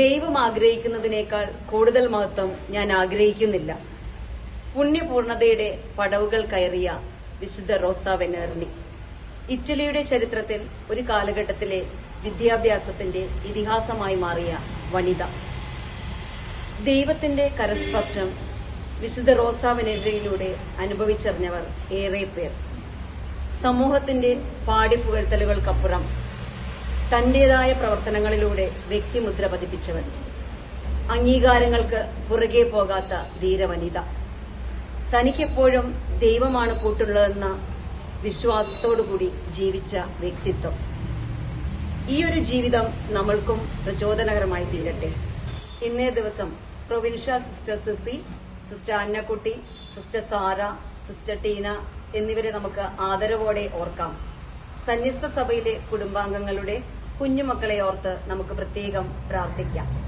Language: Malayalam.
ദൈവം ആഗ്രഹിക്കുന്നതിനേക്കാൾ കൂടുതൽ മഹത്വം ഞാൻ ആഗ്രഹിക്കുന്നില്ല. പുണ്യപൂർണതയുടെ പടവുകൾ കയറിയ വിശുദ്ധ റോസ വെനേർണി ഇറ്റലിയുടെ ചരിത്രത്തിൽ ഒരു കാലഘട്ടത്തിലെ വിദ്യാഭ്യാസത്തിന്റെ ഇതിഹാസമായി മാറിയ വനിത. ദൈവത്തിന്റെ കരസ്പർശം വിശുദ്ധ റോസ വെനേറിയിലൂടെ അനുഭവിച്ചറിഞ്ഞവർ ഏറെ പേർ. സമൂഹത്തിന്റെ പാടിപ്പുകഴ്ത്തലുകൾക്കപ്പുറം തന്റേതായ പ്രവർത്തനങ്ങളിലൂടെ വ്യക്തിമുദ്ര പതിപ്പിച്ചവൻ. അംഗീകാരങ്ങൾക്ക് പുറകെ പോകാത്ത ധീരവനിത. തനിക്കെപ്പോഴും ദൈവമാണ് കൂട്ടുള്ളതെന്ന വിശ്വാസത്തോടുകൂടി ജീവിച്ച വ്യക്തിത്വം. ഈ ഒരു ജീവിതം നമ്മൾക്കും പ്രചോദനകരമായി തീരട്ടെ. ഇന്നേ ദിവസം provincial sister CC sister Annakutty sister Sara sister Teena എന്നിവരെ നമുക്ക് ആദരവോടെ ഓർക്കാം. സന്യസ്ത സഭയിലെ കുടുംബാംഗങ്ങളുടെ കുഞ്ഞുമക്കളെ ഓർത്ത് നമുക്ക് പ്രത്യേകം പ്രാർത്ഥിക്കാം.